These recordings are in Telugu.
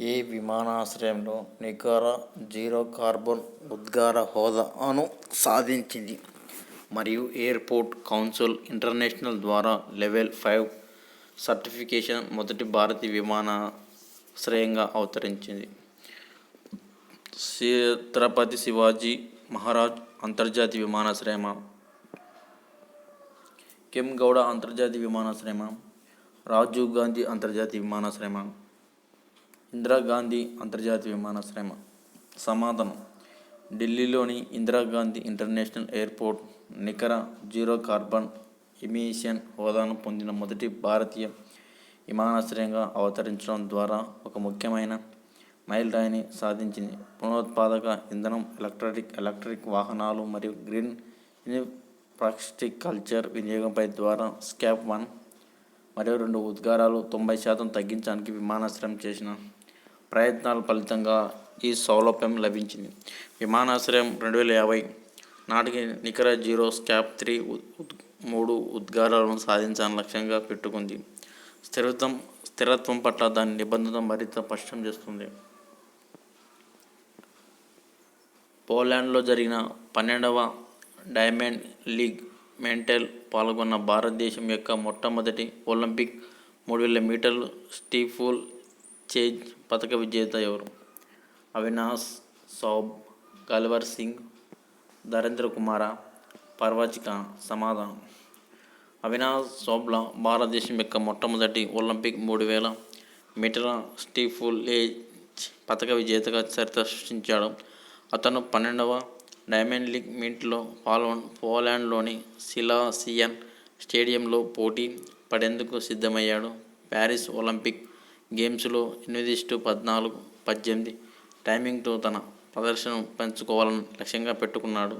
ఏ విమానాశ్రయంలో నికర జీరో కార్బన్ ఉద్గార హోదాను సాధించింది. మరియు ఎయిర్పోర్ట్ కౌన్సిల్ ఇంటర్నేషనల్ ద్వారా లెవెల్ ఫైవ్ సర్టిఫికేషన్ మొదటి భారతీయ విమానాశ్రయంగా అవతరించింది. ఛత్రపతి శివాజీ మహారాజ్ అంతర్జాతీయ విమానాశ్రయమా? గౌడ అంతర్జాతీయ విమానాశ్రయమా? రాజీవ్ గాంధీ అంతర్జాతీయ విమానాశ్రయమా? ఇందిరాగాంధీ అంతర్జాతీయ విమానాశ్రయం సమాధానం. ఢిల్లీలోని ఇందిరాగాంధీ ఇంటర్నేషనల్ ఎయిర్పోర్ట్ నికర జీరో కార్బన్ ఎమిషన్ హోదాను పొందిన మొదటి భారతీయ విమానాశ్రయంగా అవతరించడం ద్వారా ఒక ముఖ్యమైన మైలురాయిని సాధించింది. పునరుత్పాదక ఇంధనం ఎలక్ట్రిక్ ఎలక్ట్రిక్ వాహనాలు మరియు గ్రీన్ ఇన్ఫ్రాస్ట్రక్చర్ కల్చర్ వినియోగంపై ద్వారా స్కాప్ వన్ మరియు రెండు ఉద్గారాలు తొంభై శాతం తగ్గించడానికి విమానాశ్రయం చేసిన ప్రయత్నాల ఫలితంగా ఈ సౌలభ్యం లభించింది. విమానాశ్రయం రెండు వేల యాభై నాటికి నికర జీరో స్కాప్ త్రీ మూడు ఉద్గారాలను సాధించాలని లక్ష్యంగా పెట్టుకుంది. స్థిరత్వం స్థిరత్వం పట్ల దాని నిబంధన మరింత స్పష్టం చేస్తుంది. పోలాండ్లో జరిగిన పన్నెండవ డైమండ్ లీగ్ మెంటల్ పాల్గొన్న భారతదేశం యొక్క మొట్టమొదటి ఒలింపిక్ మూడు వేల మీటర్లు స్టీఫుల్ చేజ్ పథక విజేత ఎవరు? అవినాష్ సౌబ్ గల్వర్ సింగ్ ధరేంద్ర కుమార పర్వచిక సమాధానం. అవినాష్ సోబ్లా భారతదేశం యొక్క మొట్టమొదటి ఒలింపిక్ మూడు వేల మీటర్ల స్టీఫుల్ ఏజ్ పథక విజేతగా చరిత్ర సృష్టించాడు. అతను పన్నెండవ డైమండ్ లీగ్ మీట్లో పాల్గొన్ పోలాండ్లోని సిలాసియన్ స్టేడియంలో పోటీ పడేందుకు సిద్ధమయ్యాడు. ప్యారిస్ ఒలింపిక్ గేమ్స్లో ఎనిమిది ఇస్టు పద్నాలుగు పద్దెనిమిది టైమింగ్తో తన ప్రదర్శనను పెంచుకోవాలని లక్ష్యంగా పెట్టుకున్నాడు.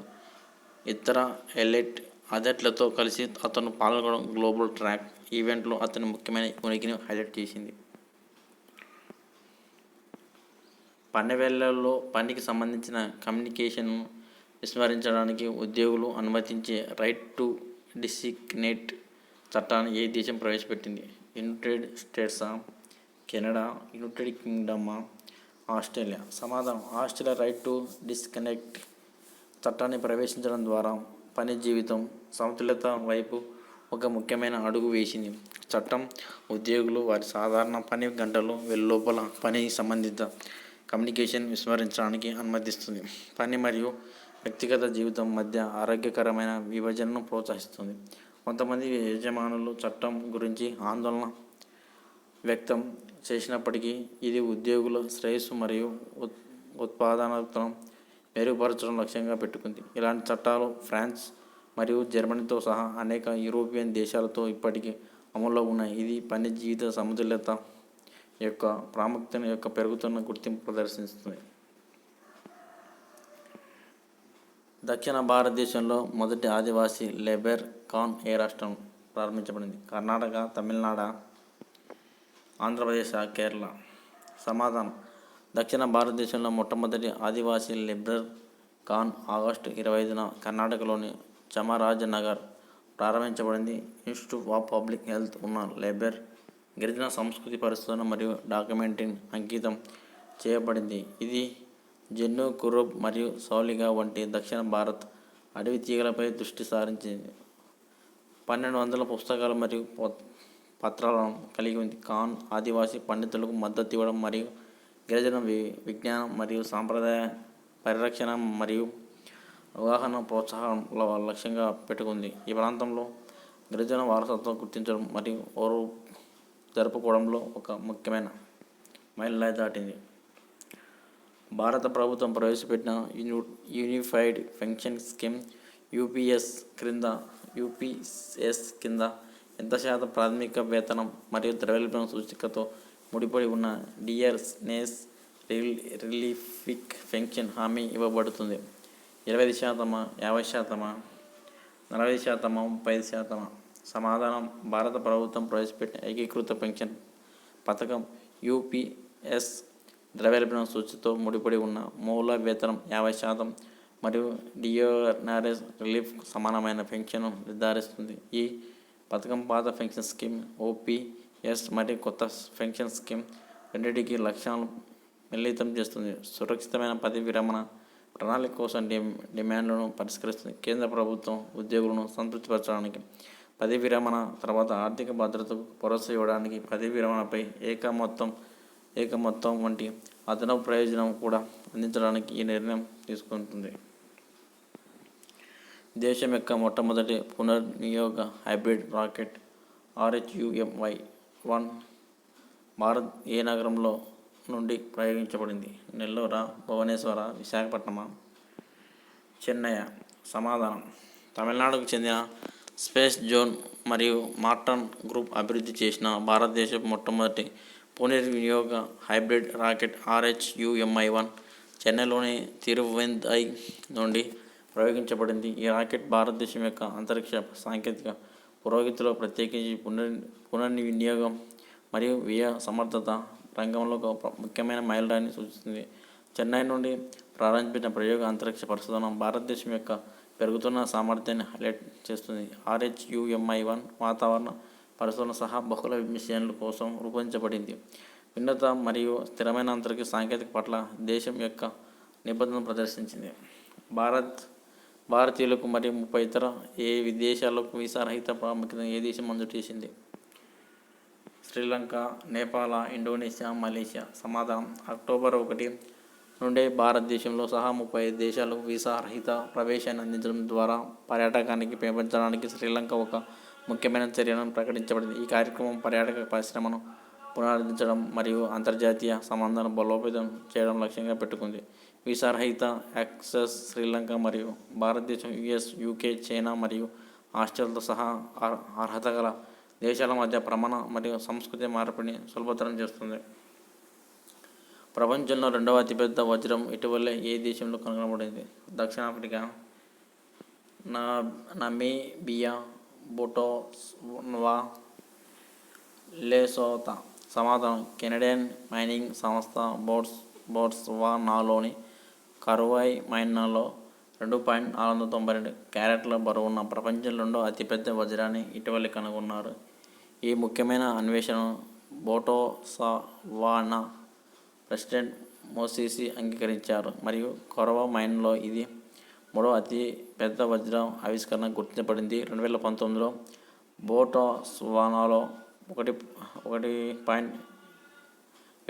ఇతర ఎలైట్ అథ్లెట్లతో కలిసి అతను పాల్గొనడం గ్లోబల్ ట్రాక్ ఈవెంట్లో అతని ముఖ్యమైన ఉనికిని హైలైట్ చేసింది. పని పనికి సంబంధించిన కమ్యూనికేషన్ను విస్మరించడానికి ఉద్యోగులు అనుమతించే రైట్ టు డిసిగ్నేట్ చట్టాన్ని ఏ దేశం ప్రవేశపెట్టింది? యునైటెడ్ స్టేట్సా కెనడా యునైటెడ్ కింగ్డమ్ ఆస్ట్రేలియా. సమాధానం. ఆస్ట్రేలియా రైట్ టు డిస్కనెక్ట్ చట్టాన్ని ప్రవేశించడం ద్వారా పని జీవితం సమతుల్యత వైపు ఒక ముఖ్యమైన అడుగు వేసింది. చట్టం ఉద్యోగులు వారి సాధారణ పని గంటలు వెల్లోపల పని సంబంధిత కమ్యూనికేషన్ విస్మరించడానికి అనుమతిస్తుంది. పని మరియు వ్యక్తిగత జీవితం మధ్య ఆరోగ్యకరమైన విభజనను ప్రోత్సహిస్తుంది. కొంతమంది యజమానులు చట్టం గురించి ఆందోళన వ్యక్తం చేసినప్పటికీ ఇది ఉద్యోగుల శ్రేయస్సు మరియు ఉత్ ఉత్పాదనతను మెరుగుపరచడం లక్ష్యంగా పెట్టుకుంది. ఇలాంటి చట్టాలు ఫ్రాన్స్ మరియు జర్మనీతో సహా అనేక యూరోపియన్ దేశాలతో ఇప్పటికీ అమల్లో ఉన్నాయి. ఇది పని జీవిత సమతుల్యత యొక్క ప్రాముఖ్యత యొక్క పెరుగుతున్న గుర్తింపు ప్రదర్శిస్తుంది. దక్షిణ భారతదేశంలో మొదటి ఆదివాసీ లేబర్ కాన్ ఏ రాష్ట్రం ప్రారంభించబడింది. కర్ణాటక తమిళనాడు ఆంధ్రప్రదేశ్ కేరళ. సమాధానం. దక్షిణ భారతదేశంలో మొట్టమొదటి ఆదివాసీ లిబ్రల్ ఖాన్ ఆగస్టు ఇరవై ఐదున కర్ణాటకలోని చమరాజనగర్ ప్రారంభించబడింది. ఇన్స్టిట్యూట్ ఆఫ్ పబ్లిక్ హెల్త్ ఉన్న లేబర్ గిరిజన సంస్కృతి పరిశోధన మరియు డాక్యుమెంటింగ్ అంకితం చేయబడింది. ఇది జన్ను కురుబ్ మరియు సౌలిగా వంటి దక్షిణ భారత్ అడవి తీగలపై దృష్టి సారించింది. పన్నెండు వందల పుస్తకాలు మరియు పత్రాలను కలిగి ఉంది. ఖాన్ ఆదివాసీ పండితులకు మద్దతు ఇవ్వడం మరియు గిరిజన వి విజ్ఞానం మరియు సాంప్రదాయ పరిరక్షణ మరియు అవగాహన ప్రోత్సాహంలో లక్ష్యంగా పెట్టుకుంది. ఈ ప్రాంతంలో గిరిజన వారసత్వం గుర్తించడం మరియు ఓరు జరుపుకోవడంలో ఒక ముఖ్యమైన మైలురాయి దాటింది. భారత ప్రభుత్వం ప్రవేశపెట్టిన uni unified pension scheme UPS క్రింద యూపీఎస్ కింద ఎంత శాతం ప్రాథమిక వేతనం మరియు ద్రవ్యలభ్యం సూచికతో ముడిపడి ఉన్న డియర్స్నెస్ రిలీఫిక్ పెన్షన్ హామీ ఇవ్వబడుతుంది. ఇరవై శాతమా? యాభై శాతమా? నలభై శాతమా? ముప్పై శాతమా? సమాధానం భారత ప్రభుత్వం ప్రవేశపెట్టిన ఏకీకృత పెన్షన్ పథకం యూపీఎస్ ద్రవ్యోల్బణం సూచితో ముడిపడి ఉన్న మూల వేతనం యాభై శాతం మరియు డియోనారెస్ రిలీఫ్ సమానమైన పెన్షన్ నిర్ధారిస్తుంది. ఈ పథకం పాత పెన్షన్ స్కీమ్ ఓపీఎస్ మరియు కొత్త పెన్షన్ స్కీమ్ రెండింటికి లక్ష్యాలను మిళితం చేస్తుంది. సురక్షితమైన పది విరమణ ప్రణాళిక కోసం డి డిమాండ్లను పరిష్కరిస్తుంది. కేంద్ర ప్రభుత్వం ఉద్యోగులను సంతృప్తిపరచడానికి పది విరమణ తర్వాత ఆర్థిక భద్రతకు భరోసా ఇవ్వడానికి పది విరమణపై ఏక మొత్తం ఏక మొత్తం వంటి అదనపు ప్రయోజనం కూడా అందించడానికి ఈ నిర్ణయం తీసుకుంటుంది. దేశం యొక్క మొట్టమొదటి పునర్నియోగ hybrid rocket RHUMI one Bharat ఏ నగరంలో నుండి ప్రయోగించబడింది? నెల్లూర భువనేశ్వర విశాఖపట్నమా? చెన్నై. సమాధానం. తమిళనాడుకు చెందిన స్పేస్ జోన్ మరియు మార్టన్ గ్రూప్ అభివృద్ధి చేసిన భారతదేశపు మొట్టమొదటి పునర్వినియోగ హైబ్రిడ్ రాకెట్ ఆర్హెచ్యుఎంఐ వన్ చెన్నైలోని తిరువెందై నుండి ప్రయోగించబడింది. ఈ రాకెట్ భారతదేశం యొక్క అంతరిక్ష సాంకేతిక పురోగతిలో ప్రత్యేకించి పునర్ పునర్వినియోగం మరియు వ్యయ సమర్థత రంగంలో ఒక ముఖ్యమైన మైలురాయిని సూచిస్తుంది. చెన్నై నుండి ప్రారంభించిన ప్రయోగ అంతరిక్ష పరిశోధన భారతదేశం యొక్క పెరుగుతున్న సామర్థ్యాన్ని హైలైట్ చేస్తుంది. ఆర్హెచ్యుఎంఐ వన్ వాతావరణ పరిశోధన సహా బహుళ మిషన్ల కోసం రూపొందించబడింది. ఉన్నత మరియు స్థిరమైన అంతరిక్ష సాంకేతిక పట్ల దేశం యొక్క నిబంధనను ప్రదర్శించింది. భారత్ భారతీయులకు మరియు ముప్పై ఇతర ఏ విదేశాలకు వీసా రహిత ప్రాముఖ్యత ఏ దేశం మంజూరు చేసింది? Sri Lanka Nepal Indonesia Malaysia. సమాధానం. అక్టోబర్ ఒకటి నుండే భారతదేశంలో సహా ముప్పై ఐదు దేశాలకు వీసా రహిత ప్రవేశాన్ని అందించడం ద్వారా పర్యాటకానికి పెంపొందడానికి శ్రీలంక ఒక ముఖ్యమైన చర్యను ప్రకటించబడింది. ఈ కార్యక్రమం పర్యాటక పరిశ్రమను పునరుద్ధరించడం మరియు అంతర్జాతీయ సంబంధాలను బలోపేతం చేయడం లక్ష్యంగా పెట్టుకుంది. వీసా రహిత యాక్సెస్ శ్రీలంక మరియు భారతదేశం యుఎస్ యూకే చైనా మరియు ఆస్ట్రేలియాతో సహా అర్హత గల దేశాల మధ్య ప్రమాణ మరియు సంస్కృతి మార్పిడిని సులభతరం చేస్తుంది. ప్రపంచంలో రెండవ అతిపెద్ద వజ్రం ఇటీవలే ఏ దేశంలో కనుగొనబడింది? దక్షిణాఫ్రికా నా నమీబియా బొటోస్వా లేసోతా. సమాధానం కెనడియన్ మైనింగ్ సంస్థ బోట్స్ బోట్స్వానాలోని కరువాయ్ మైనాలో రెండు పాయింట్ నాలుగు వందల తొంభై రెండు క్యారెట్ల బరువున్న ప్రపంచంలో రెండో అతిపెద్ద వజ్రాన్ని ఇటీవల కనుగొన్నారు. ఈ ముఖ్యమైన అన్వేషణ బోటోసవానా ప్రెసిడెంట్ మోసీసి అంగీకరించారు. మరియు కొరవ మైన్లో ఇది మూడో అతి పెద్ద వజ్రం ఆవిష్కరణ గుర్తించబడింది. రెండు వేల పంతొమ్మిదిలో బోటోస్వానాలో ఒకటి ఒకటి పాయింట్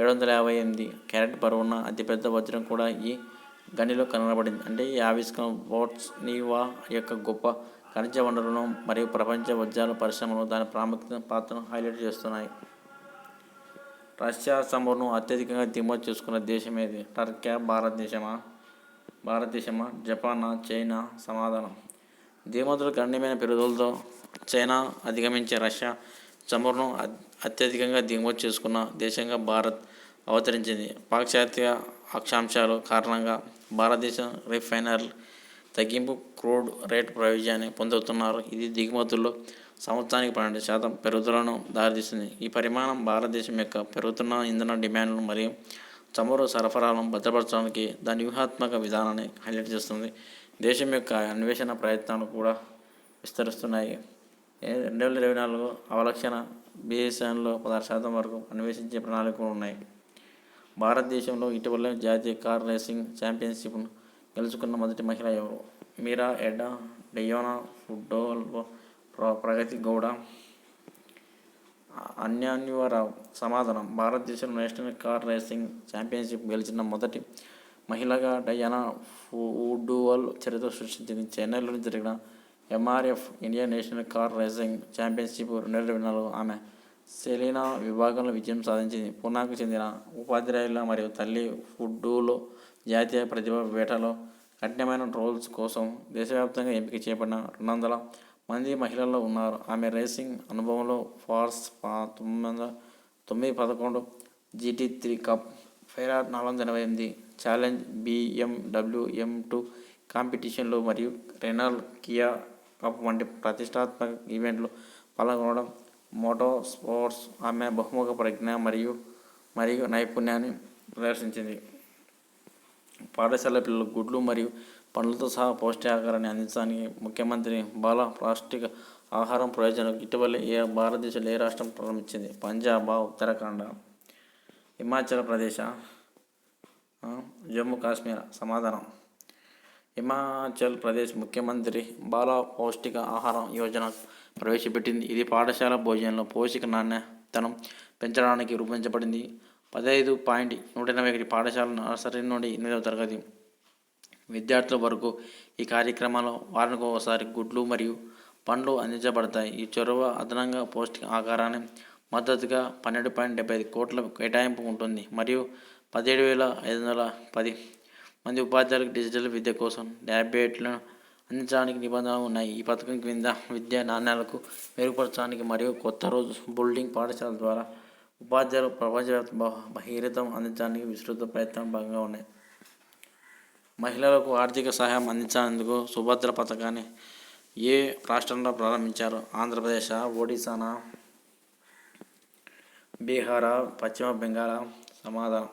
ఏడు వందల యాభై ఎనిమిది క్యారెట్ బరువున్న అతిపెద్ద వజ్రం కూడా ఈ గనిలో కనబడింది. అంటే ఈ ఆవిష్కరణ వాట్స్ నీవా యొక్క గొప్ప ఖనిజ వనరులను మరియు ప్రపంచ వజ్రాల పరిశ్రమలు దాని ప్రాముఖ్యత పాత్రను హైలైట్ చేస్తున్నాయి. రష్యా సమూహను అత్యధికంగా దిగుమతి చేసుకున్న దేశం ఏది? టర్కియా భారతదేశమా? భారతదేశమా? జపానా? చైనా? సమాధానం. దిగుమతుల గణనీయమైన పెరుగుదలతో చైనా అధిగమించే రష్యా చమురును అత్- అత్యధికంగా దిగుమతి చేసుకున్న దేశంగా భారత్ అవతరించింది. పాశ్చాత్య అక్షాంశాలు కారణంగా భారతదేశం రిఫైనర్లు తగ్గింపు క్రూడ్ రేట్ ప్రయోజనాన్ని పొందుతున్నారు. ఇది దిగుమతుల్లో సంవత్సరానికి పన్నెండు శాతం పెరుగుదలను దారితీస్తుంది. ఈ పరిమాణం భారతదేశం యొక్క పెరుగుతున్న ఇంధన డిమాండ్లు మరియు చమురు సరఫరాలను భద్రపరచడానికి దాని వ్యూహాత్మక విధానాన్ని హైలైట్ చేస్తుంది. దేశం యొక్క అన్వేషణ ప్రయత్నాలు కూడా విస్తరిస్తున్నాయి. రెండు వేల ఇరవై నాలుగు అవలక్షణ బీఎస్ఎన్లో పదహారు శాతం వరకు అన్వేషించే ప్రణాళికలు ఉన్నాయి. భారతదేశంలో ఇటీవల జాతీయ కార్ రేసింగ్ ఛాంపియన్షిప్ను గెలుచుకున్న మొదటి మహిళ ఎవరు? మీరా ఎడా డయోనా ఫుడ్డోల్వో ప్ర- ప్రగతి గౌడ. అన్యాన్యువరావు సమాధానం. భారతదేశం నేషనల్ కార్ రేసింగ్ ఛాంపియన్షిప్ గెలిచిన మొదటి మహిళగా డయానా ఫుడ్డువల్ చరిత్ర సృష్టించింది. చెన్నైలో జరిగిన MRF India national car racing championship రెండు వేల ఇరవై నాలుగు ఆమె సెలీనా విభాగంలో విజయం సాధించింది. పూనాకు చెందిన ఉపాధ్యాయుల మరియు తల్లి ఫుడ్డూలో జాతీయ ప్రతిభ వేటలో కఠినమైన రోల్స్ కోసం దేశవ్యాప్తంగా ఎంపిక చేయబడిన రెండు వందల మంది మహిళల్లో ఉన్నారు. ఆమె రేసింగ్ అనుభవంలో ఫార్స్ తొమ్మిది వందల తొమ్మిది పదకొండు జీటీ త్రీ కప్ ఫైర్ నాలుగు వందల ఎనభై ఎనిమిది ఛాలెంజ్ బిఎండబ్ల్యూఎం టూ కాంపిటీషన్లు మరియు రెనాల్ కియా కప్ వంటి ప్రతిష్టాత్మక ఈవెంట్లు పాల్గొనడం మోటో స్పోర్ట్స్ ఆమె బహుముఖ ప్రజ్ఞ మరియు మరియు నైపుణ్యాన్ని ప్రదర్శించింది. పాఠశాల పిల్లలు గుడ్లు మరియు పండ్లతో సహా పౌష్టికాహారాన్ని అందించడానికి ముఖ్యమంత్రి బాల ప్లాస్టిక్ ఆహారం ప్రయోజనం ఇటీవల ఏ భారతదేశంలో ఏ రాష్ట్రం ప్రారంభించింది? పంజాబ్ ఉత్తరాఖండ్ హిమాచల్ ప్రదేశ్ జమ్మూ కాశ్మీర్. సమాధానం. హిమాచల్ ప్రదేశ్ ముఖ్యమంత్రి బాల పౌష్టిక ఆహారం యోజన ప్రవేశపెట్టింది. ఇది పాఠశాల భోజనంలో పోషక నాణ్యతను పెంచడానికి రూపొందించబడింది. పదహైదు పాయింట్ నూట ఎనభై ఒకటి పాఠశాల నర్సరీ నుండి ఎనిమిదవ తరగతి విద్యార్థుల వరకు ఈ కార్యక్రమంలో వారానికి ఒకసారి గుడ్లు మరియు పండ్లు అందించబడతాయి. ఈ చొరవ అదనంగా పౌష్టిక ఆహారాన్ని మద్దతుగా పన్నెండు పాయింట్ డెబ్బై ఐదు కోట్ల కేటాయింపు ఉంటుంది. మరియు పదిహేడు వేల ఐదు వందల పది మంది ఉపాధ్యాయులకు డిజిటల్ విద్య కోసం ట్యాబ్లెట్లను అందించడానికి నిబంధనలు ఉన్నాయి. ఈ పథకం క్రింద విద్యా నాణ్యాలకు మెరుగుపరచడానికి మరియు కొత్త రోజు బుల్డింగ్ పాఠశాల ద్వారా ఉపాధ్యాయులు ప్రపంచవ్యాప్త బహ- అందించడానికి విస్తృత ప్రయత్నం భాగంగా ఉన్నాయి. మహిళలకు ఆర్థిక సహాయం అందించేందుకు సుభద్ర పథకాన్ని ఏ రాష్ట్రంలో ప్రారంభించారు? ఆంధ్రప్రదేశ్ ఒడిశానా బీహార్ పశ్చిమ బెంగాల్ సమాధానం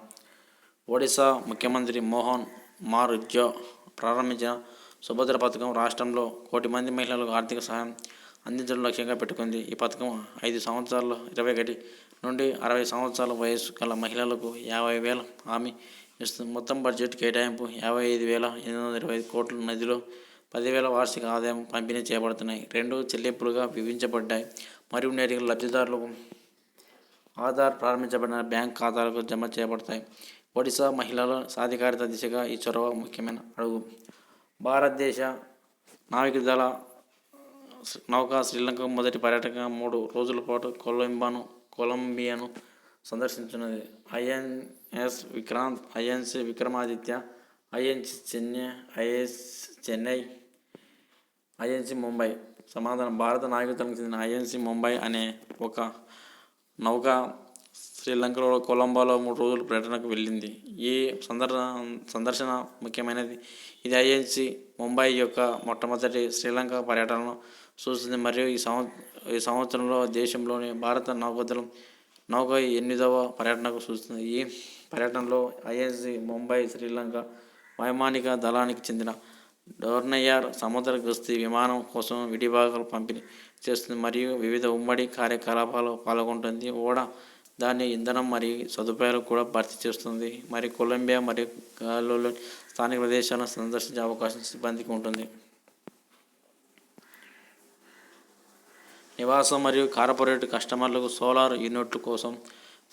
ఒడిశా ముఖ్యమంత్రి మోహన్ మారుజ్యో ప్రారంభించిన సుభద్ర పథకం రాష్ట్రంలో కోటి మంది మహిళలకు ఆర్థిక సహాయం అందించడం లక్ష్యంగా పెట్టుకుంది. ఈ పథకం ఐదు సంవత్సరాలు ఇరవై ఒకటి నుండి అరవై సంవత్సరాల వయసు గల మహిళలకు యాభై వేల హామీ ఇస్తుంది. మొత్తం బడ్జెట్ కేటాయింపు యాభై ఐదు వేల ఎనిమిది వందల ఇరవై ఐదు కోట్ల నిధులు పదివేల వార్షిక ఆదాయం పంపిణీ చేయబడుతున్నాయి. రెండు చెల్లింపులుగా విభజించబడ్డాయి. మరియు నేటికి లబ్ధిదారులకు ఆధార్ ప్రారంభించబడిన బ్యాంక్ ఖాతాలకు జమ చేయబడతాయి. ఒడిశా మహిళల సాధికారిత దిశగా ఈ చొరవ ముఖ్యమైన అడుగు. భారతదేశ నావికదళ నౌక శ్రీలంక మొదటి పర్యాటక మూడు రోజుల పాటు కొలంబాను కొలంబియాను సందర్శించున్నది. INS Vikrant INS Vikramaditya INS Chennai IS Chennai INS Mumbai. సమాధానం భారత నాయకత్వానికి చెందిన ఐఎన్సి ముంబై అనే ఒక నౌక శ్రీలంకలో కొలంబోలో మూడు రోజులు పర్యటనకు వెళ్ళింది. ఈ సందర్శన సందర్శన ముఖ్యమైనది. ఇది ఐఎన్సి ముంబై యొక్క మొట్టమొదటి శ్రీలంక పర్యటనను చూస్తుంది మరియు ఈ సంవ ఈ సంవత్సరంలో దేశంలోని భారత నౌకదళం నౌక ఎనిమిదవ పర్యటనకు సూచిస్తుంది. ఈ పర్యటనలో ఐఎన్సి ముంబై శ్రీలంక వైమానిక దళానికి చెందిన డోర్నయ్యార్ సముద్ర గస్తీ విమానం కోసం విడిభాగాలు పంపిణీ చేస్తుంది. మరియు వివిధ ఉమ్మడి కార్యకలాపాలు పాల్గొంటుంది. ఓడా దాని ఇంధనం మరియు సదుపాయాలు కూడా భర్తీ చేస్తుంది. మరి కొలంబియా మరియు గాలోలో స్థానిక ప్రదేశాలను సందర్శించే అవకాశం సిబ్బందికి ఉంటుంది. నివాసం మరియు కార్పొరేట్ కస్టమర్లకు సోలార్ యూనిట్ల కోసం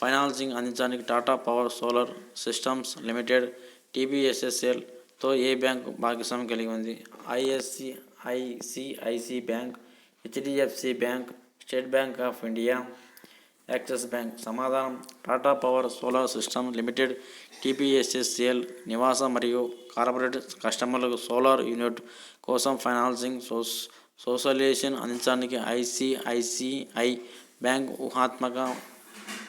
ఫైనాన్సింగ్ అందించడానికి Tata Power Solar Systems Limited టీబీఎస్ఎస్ఎల్తో ఏ బ్యాంక్ భాగస్వామ్యం కలిగి ఉంది? ISC ICIC bank HDFC bank State Bank of India Axis bank. సమాధానం. Tata Power Solar System Limited TPSSCL నివాస మరియు కార్పొరేట్ కస్టమర్లకు సోలార్ యూనిట్ కోసం ఫైనాన్సింగ్ సోస్ సోషలైజేషన్ అందించడానికి ఐసిఐసిఐ బ్యాంక్ ఊహాత్మక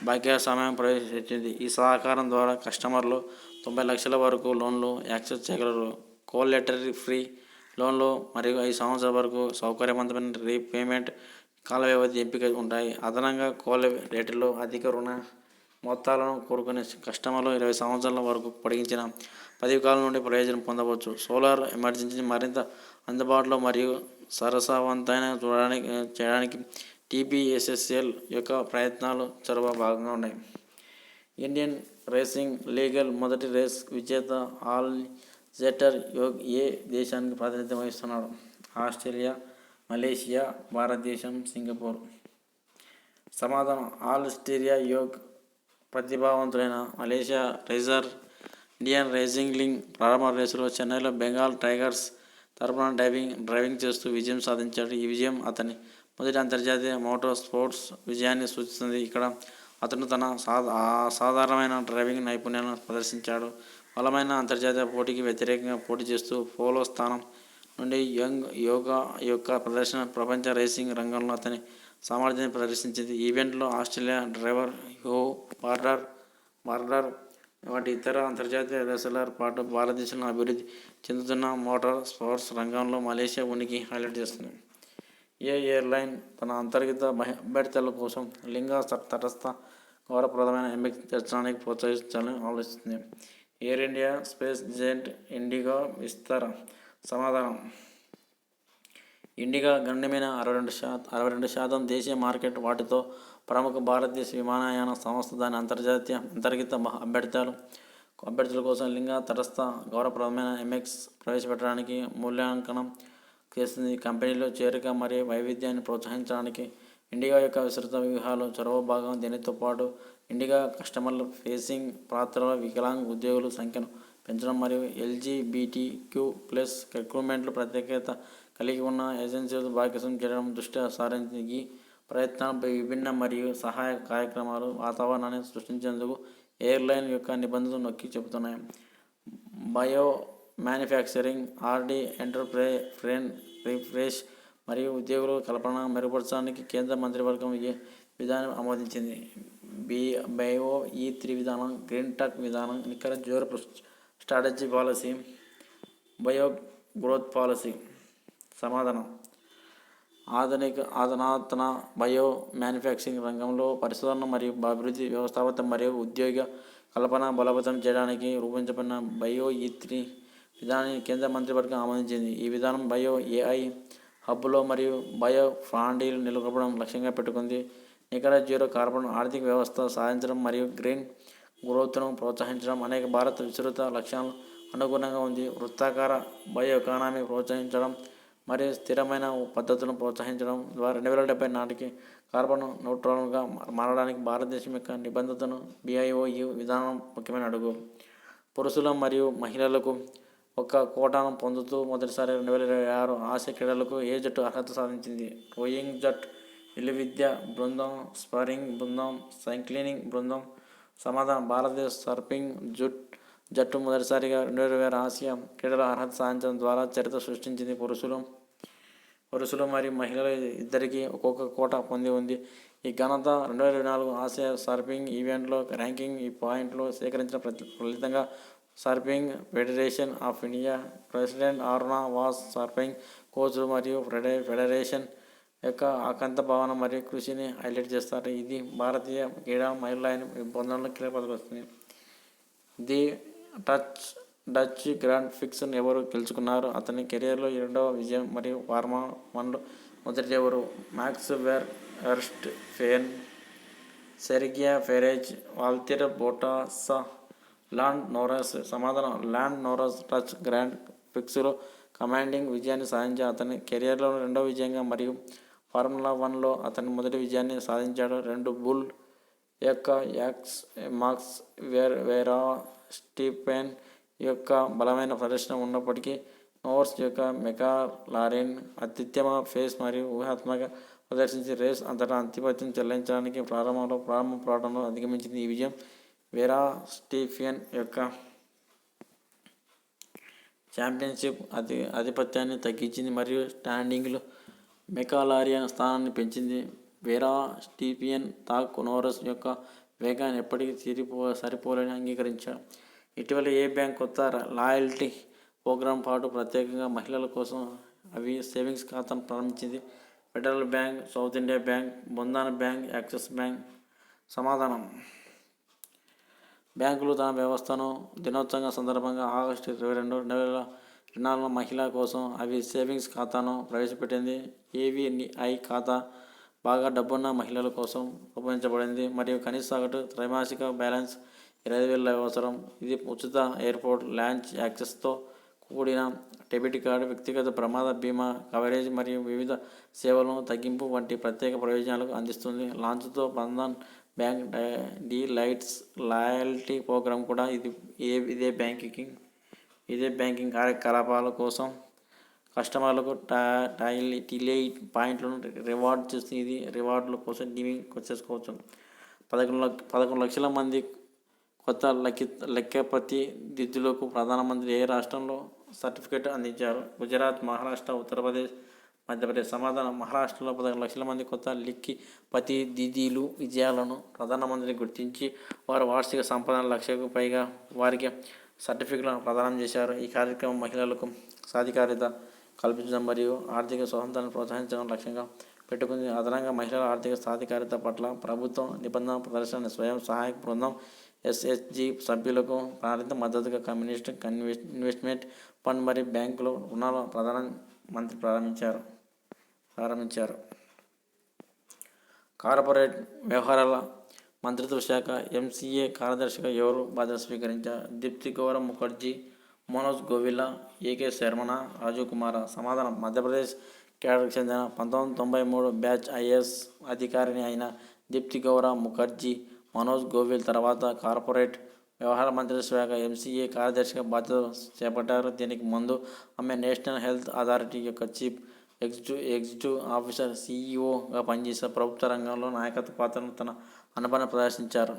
భాగ్యస్వామ్యం ప్రవేశించింది ఈ సహకారం ద్వారా కస్టమర్లు తొంభై లక్షల వరకు లోన్లు యాక్సెస్ చేయగలరు. కోలెటరీ ఫ్రీ లోన్లు మరియు ఐదు సంవత్సరాల వరకు సౌకర్యవంతమైన రీపేమెంట్ కాల వ్యవధి ఎంపిక ఉంటాయి. అదనంగా కోల రేటులో అధిక రుణ మొత్తాలను కోరుకునే కస్టమర్లు ఇరవై సంవత్సరాల వరకు పొడిగించిన పదవి కాలం నుండి ప్రయోజనం పొందవచ్చు. సోలార్ ఎమర్జెన్సీ మరింత అందుబాటులో మరియు సరసవంతమైన చూడడానికి చేయడానికి టీపీఎస్ఎస్ఎల్ యొక్క ప్రయత్నాలు చొరవ భాగంగా ఉన్నాయి. ఇండియన్ రేసింగ్ లీగల్ మొదటి రేస్ విజేత ఆల్ జెటర్ యోగ్ ఏ దేశానికి ప్రాతినిధ్యం వహిస్తున్నాడు? ఆస్ట్రేలియా మలేషియా భారతదేశం సింగపూర్. సమాధానం. ఆస్ట్రేలియా యోగ్ ప్రతిభావంతులైన మలేషియా రేజర్ ఇండియన్ రేసింగ్ లింగ్ ప్రారంభ రేసులో చెన్నైలో బెంగాల్ టైగర్స్ తరపున డ్రైవింగ్ డ్రైవింగ్ చేస్తూ విజయం సాధించాడు. ఈ విజయం అతని మొదటి అంతర్జాతీయ మోటార్ స్పోర్ట్స్ విజయాన్ని సూచిస్తుంది. ఇక్కడ అతను తన సాధ అసాధారణమైన డ్రైవింగ్ నైపుణ్యాలను ప్రదర్శించాడు. బలమైన అంతర్జాతీయ పోటీకి వ్యతిరేకంగా పోటీ చేస్తూ పోలో స్థానం నుండి యంగ్ యోగా యొక్క ప్రదర్శన ప్రపంచ రేసింగ్ రంగంలో అతని సామర్థ్యాన్ని ప్రదర్శించింది. ఈవెంట్లో ఆస్ట్రేలియా డ్రైవర్ హో బార్డర్ బార్డర్ వంటి ఇతర అంతర్జాతీయ రేసులతో పాటు భారతదేశంలో అభివృద్ధి చెందుతున్న మోటార్ స్పోర్ట్స్ రంగంలో మలేషియా ఉనికి హైలైట్ చేస్తుంది. ఏ ఎయిర్లైన్ తన అంతర్గత అభ్యర్థుల కోసం లింగ తటస్థ గౌరవప్రదమైన ఎంపిక తెచ్చడానికి ప్రోత్సహించాలని ఆలోచిస్తుంది. Air India SpiceJet IndiGo Vistara సమాధానం. ఇండిగా గణ్యమైన అరవై రెండు శాతం అరవై రెండు శాతం దేశీయ మార్కెట్ వాటితో ప్రముఖ భారతదేశ విమానయాన సంస్థ దాని అంతర్జాతీయ అంతర్గత మహ- అభ్యర్థులు. అభ్యర్థుల కోసం లింగ తటస్థ గౌరవప్రదమైన ఎంఎక్స్ ప్రవేశపెట్టడానికి మూల్యాంకనం చేస్తుంది. కంపెనీలో చేరిక మరియు వైవిధ్యాన్ని ప్రోత్సహించడానికి ఇండిగా యొక్క విస్తృత వ్యూహాలు చొరవ భాగం దీనితో పాటు ఇండిగా కస్టమర్ల ఫేసింగ్ పాత్రల వికలాంగ్ ఉద్యోగుల సంఖ్యను పెంచడం మరియు ఎల్జీబీటీ క్యూ ప్లస్ రిక్రూట్మెంట్లు ప్రత్యేకత కలిగి ఉన్న ఏజెన్సీలు భాగస్వామ్యం చేయడం దృష్ట్యా సారించింది ఈ ప్రయత్నాలపై విభిన్న మరియు సహాయ కార్యక్రమాలు వాతావరణాన్ని సృష్టించేందుకు ఎయిర్లైన్ యొక్క నిబంధనలు నొక్కి చెబుతున్నాయి. బయో మ్యానుఫ్యాక్చరింగ్ ఆర్డీ ఎంటర్ప్రై ఫ్రెన్ రిఫ్రెష్ మరియు ఉద్యోగుల కల్పన మెరుగుపరచడానికి కేంద్ర మంత్రివర్గం ఈ విధానం ఆమోదించింది. బి బయో ఈ త్రీ విధానం గ్రీన్ టక్ విధానం నికర zero strategy policy bio growth policy సమాధానం. ఆధునిక అధునాతన బయో మ్యానుఫ్యాక్చరింగ్ రంగంలో పరిశోధన మరియు అభివృద్ధి వ్యవస్థాపకత మరియు ఉద్యోగ కల్పన బలోపేతం చేయడానికి రూపొందించబడిన బయో ఈ త్రీ విధానాన్ని కేంద్ర మంత్రివర్గం ఆమోదించింది. ఈ విధానం బయో ఏఐ హబ్బులో మరియు బయో ఫ్రాండీలు నెలకొల్పడం లక్ష్యంగా పెట్టుకుంది. నికర జీరో కార్బన్ ఆర్థిక వ్యవస్థ సాధించడం మరియు గ్రీన్ గ్రోత్ను ప్రోత్సహించడం అనేక భారత విస్తృత లక్ష్యాలను అనుగుణంగా ఉంది. వృత్తాకార బయో ఎకానమీ ప్రోత్సహించడం మరియు స్థిరమైన పద్ధతులను ప్రోత్సహించడం ద్వారా రెండు వేల డెబ్బై నాటికి కార్బన్ న్యూట్రల్గా మారడానికి భారతదేశం యొక్క నిబంధతను బిఐఓయు విధానం ముఖ్యమైన అడుగు. పురుషుల మరియు మహిళలకు ఒక కోటాను పొందుతూ మొదటిసారి రెండు వేల ఇరవై ఆరు ఆసియా క్రీడలకు ఏ జట్టు అర్హత సాధించింది? రోయింగ్ జట్ విలువిద్య బృందం స్పరింగ్ బృందం సైక్లింగ్ బృందం సమాధానం. భారతదేశ సర్ఫింగ్ జుట్ జట్టు మొదటిసారిగా రెండు వేల ఇరవై ఆరు ఆసియా క్రీడల అర్హత సాధించడం ద్వారా చరిత్ర సృష్టించింది. పురుషులు పురుషులు మరియు మహిళలు ఇద్దరికీ ఒక్కొక్క కోట పొంది ఉంది. ఈ ఘనత రెండు వేల ఇరవై నాలుగు ఆసియా సర్ఫింగ్ ఈవెంట్లో ర్యాంకింగ్ ఈ పాయింట్లు సేకరించిన ప్రతి ఫలితంగా surfing federation of India president Aruna Vas surfing కోచ్లు మరియు ఫెడరేషన్ యొక్క ఆకంత భావన మరియు కృషిని హైలైట్ చేస్తారు. ఇది భారతీయ క్రీడా మహిళల పొందడంలో కీలక వస్తుంది. ది టచ్ డచ్ గ్రాండ్ ఫిక్స్ను ఎవరు గెలుచుకున్నారు? అతని కెరియర్లో రెండవ విజయం మరియు వార్మా వన్లో మొదటి ఎవరు Max Verstappen Sergio Perez Valtteri Bottas Lando Norris సమాధానం ల్యాండ్ నోరస్ టచ్ గ్రాండ్ ఫిక్స్లో కమాండింగ్ విజయాన్ని సాధించి అతని కెరియర్లో రెండవ విజయంగా మరియు ఫార్ములా వన్లో అతని మొదటి విజయాన్ని సాధించాడు. రెండు బుల్ యొక్క యాక్స్ మార్క్స్ వేర్ వేరా స్టీఫెన్ యొక్క బలమైన ప్రదర్శన ఉన్నప్పటికీ నోర్స్ యొక్క మెకా లారెన్ అత్యుత్తమ ఫేస్ మరియు ఊహాత్మక ప్రదర్శించి రేస్ అంతటా ఆధిపత్యం చెల్లించడానికి ప్రారంభంలో ప్రారంభ పోరాటంలో అధిగమించింది ఈ విజయం. వేరా స్టీఫియన్ యొక్క ఛాంపియన్షిప్ అధి ఆధిపత్యాన్ని తగ్గించింది మరియు స్టాండింగ్లో మెకాలారియన్ స్థానాన్ని పెంచింది. వేరా స్టీపియన్ థాక్ నోరస్ యొక్క వేగాన్ని ఎప్పటికీ తీరిపో సరిపోలేని అంగీకరించారు ఇటీవల ఏ బ్యాంక్ కొత్త లాయల్టీ ప్రోగ్రాం పాటు ప్రత్యేకంగా మహిళల కోసం అవి సేవింగ్స్ ఖాతాను ప్రారంభించింది. Federal bank South India bank Bandhan bank Axis bank సమాధానం. బ్యాంకులు తన వ్యవస్థను దినోత్సవం సందర్భంగా ఆగస్టు ఇరవై రెండు రెండు వేల రుణాల మహిళ కోసం అవి సేవింగ్స్ ఖాతాను ప్రవేశపెట్టింది. ఏవిఐ ఖాతా బాగా డబ్బున్న మహిళల కోసం రూపొందించబడింది. మరియు కనీస సగటు త్రైమాసిక బ్యాలెన్స్ ఇరవై వేల అవసరం. ఇది ఉచిత ఎయిర్పోర్ట్ లాంచ్ యాక్సెస్తో కూడిన డెబిట్ కార్డు వ్యక్తిగత ప్రమాద బీమా కవరేజ్ మరియు వివిధ సేవలను తగ్గింపు వంటి ప్రత్యేక ప్రయోజనాలకు అందిస్తుంది. లాంచ్తో బంధన్ బ్యాంక్ డై- డి లైట్స్ లాయల్టీ ప్రోగ్రాం కూడా ఇది ఏ ఇదే బ్యాంకింగ్ ఇదే బ్యాంకింగ్ కార్యకలాపాల కోసం కస్టమర్లకు టా టైల్ టీలే పాయింట్లను రివార్డ్ చేస్తుంది ఇది రివార్డుల కోసం డీమింగ్ చేసుకోవచ్చు పదకొండు లక్ష పదకొండు లక్షల మంది కొత్త లెక్క లెక్కపతి దిద్దులకు ప్రధానమంత్రి ఏ రాష్ట్రంలో సర్టిఫికేట్ అందించారు? గుజరాత్ మహారాష్ట్ర ఉత్తరప్రదేశ్ మధ్యప్రదేశ్ సమాధానం. మహారాష్ట్రలో పదకొండు లక్షల మంది కొత్త లిక్కి పతి దిదీలు విజయాలను ప్రధానమంత్రి గుర్తించి వారి వార్షిక సంపాదన లక్షకు పైగా వారికి సర్టిఫికెట్లను ప్రదానం చేశారు. ఈ కార్యక్రమం మహిళలకు సాధికారిత కల్పించడం మరియు ఆర్థిక స్వతంత్రాన్ని ప్రోత్సహించడం లక్ష్యంగా పెట్టుకుంది. అదనంగా మహిళల ఆర్థిక సాధికారిత పట్ల ప్రభుత్వం నిబంధన ప్రదర్శన స్వయం సహాయక బృందం ఎస్ఎస్జి సభ్యులకు ప్రారంభ మద్దతుగా కమ్యూనిస్ట్ కన్వెస్ట్ ఇన్వెస్ట్మెంట్ ఫండ్ మరియు బ్యాంకులు రుణాల ప్రధాన మంత్రి ప్రారంభించారు. ప్రారంభించారు. కార్పొరేట్ వ్యవహారాల మంత్రిత్వ శాఖ ఎంసీఏ కార్యదర్శిగా ఎవరు బాధ్యత స్వీకరించారు? దీప్తి గౌరవ్ ముఖర్జీ మనోజ్ గోవిలా ఏకే శర్మణ రాజీవ్ కుమార్. సమాధానం మధ్యప్రదేశ్ కేడర్కి చెందిన పంతొమ్మిది తొంభై మూడు బ్యాచ్ ఐఏఎస్ అధికారిని అయిన దీప్తి గౌరవ్ ముఖర్జీ మనోజ్ గోవిల్ తర్వాత కార్పొరేట్ వ్యవహార మంత్రిత్వ శాఖ ఎంసీఏ కార్యదర్శిగా బాధ్యత చేపట్టారు. దీనికి ముందు ఆమె నేషనల్ హెల్త్ అథారిటీ యొక్క చీఫ్ ఎగ్జిక్యూటివ్ ఎగ్జిక్యూటివ్ ఆఫీసర్ సీఈఓగా పనిచేసిన ప్రభుత్వ రంగంలో నాయకత్వ పాత్రను తన అనుబంధ ప్రదర్శించారు.